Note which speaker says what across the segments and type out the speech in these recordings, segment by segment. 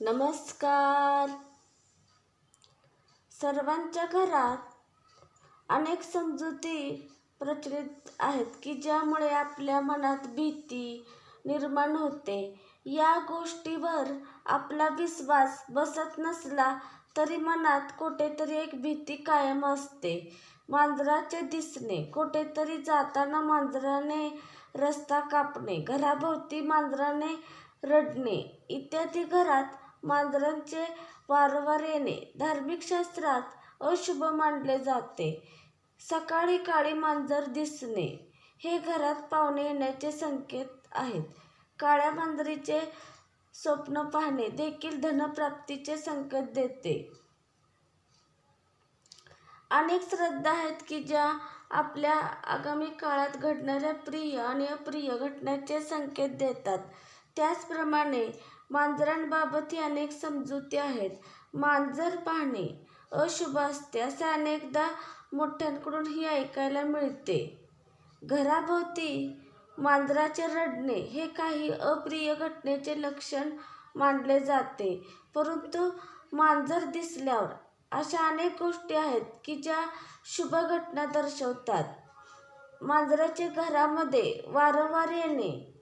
Speaker 1: नमस्कार. सर्वांच्या घरात अनेक समजुती प्रचलित आहेत की ज्यामुळे आपल्या मनात भीती निर्माण होते. या गोष्टीवर आपला विश्वास बसत नसला तरी मनात कुठेतरी एक भीती कायम असते. मांजराचे दिसणे कुठेतरी जाताना मांजराने रस्ता कापणे घराभोवती मांजराने रडणे इत्यादी घरात मांजरांचे वारंवार येणे. धार्मिक शास्त्रात अशुभ मानले जाते. सकाळी काळी मांजर दिसणे हे घरात पाहुणे येण्याचे संकेत आहेत. काळ्या मांजरीचे स्वप्न पाहणे देखील धनप्राप्तीचे संकेत देते. अनेक श्रद्धा आहेत की ज्या आपल्या आगामी काळात घडणाऱ्या प्रिय आणि अप्रिय घटनांचे संकेत देतात. त्याचप्रमाणे मांजरांबाबतही अनेक समजुती आहेत. मांजर पाहणे अशुभ असते असे अनेकदा मोठ्यांकडूनही ऐकायला मिळते. घराभोवती मांजराचे रडणे हे काही अप्रिय घटनेचे लक्षण मानले जाते. परंतु मांजर दिसल्यावर अशा अनेक गोष्टी आहेत की ज्या शुभ घटना दर्शवतात. मांजराचे घरामध्ये वारंवार येणे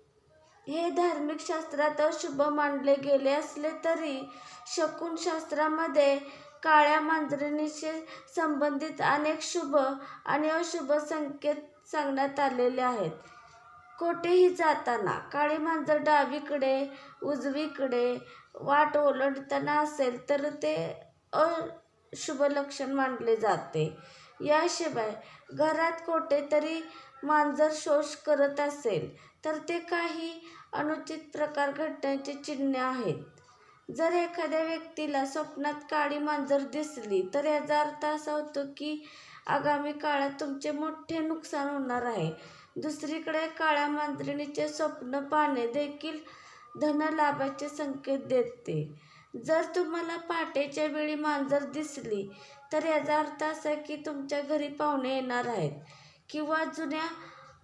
Speaker 1: हे धार्मिक शास्त्रात अशुभ मानले गेले असले तरी शकुनशास्त्रामध्ये काळ्या मांजरीशी संबंधित अनेक शुभ आणि अशुभ संकेत सांगण्यात आलेले आहेत. कोठेही जाताना काळी मांजर डावीकडे उजवीकडे वाट ओलंडताना असेल तर ते अशुभ लक्षण मानले जाते. याशिवाय घरात कुठेतरी मांजर शोष करत असेल तर ते काही अनुचित प्रकार घडण्याची चिन्हे आहेत. जर एखाद्या व्यक्तीला स्वप्नात काळी मांजर दिसली तर याचा अर्थ असा होतो की आगामी काळात तुमचे मोठे नुकसान होणार आहे. दुसरीकडे काळ्या मांजरीचे स्वप्न पाहणे देखील धनलाभाचे संकेत देते. जर तुम्हाला पहाटेच्या वेळी मांजर दिसली तर याचा अर्थ असा की तुमच्या घरी पाहुणे येणार आहेत किंवा जुन्या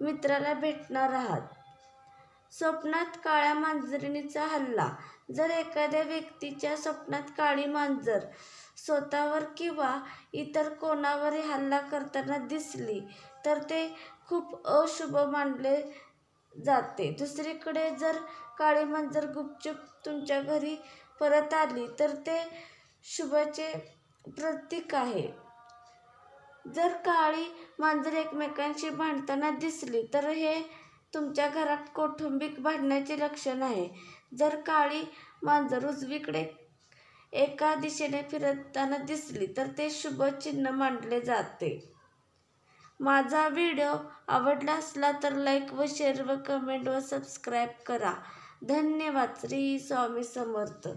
Speaker 1: मित्राला भेटणार आहात. स्वप्नात काळ्या मांजरीचा हल्ला. जर एखाद्या व्यक्तीच्या स्वप्नात काळी मांजर स्वतःवर किंवा इतर कोणावरही हल्ला करताना दिसली तर ते खूप अशुभ मानले जाते. दुसरीकडे जर काळी मांजर गुपचूप तुमच्या घरी परत आली तर ते शुभचे प्रतीक आहे. जर काळी मांजर एकमेकांशी भांडताना दिसली तर हे तुमच्या घरात कौटुंबिक भांडण्याचे लक्षण आहे. जर काळी मांजर उजवीकडे एका दिशेने फिरताना दिसली तर ते शुभ चिन्ह मानले जाते. माझा व्हिडिओ आवडला असला तर लाईक व शेअर व कमेंट व सबस्क्राईब करा. धन्यवाद. श्री स्वामी समर्थ.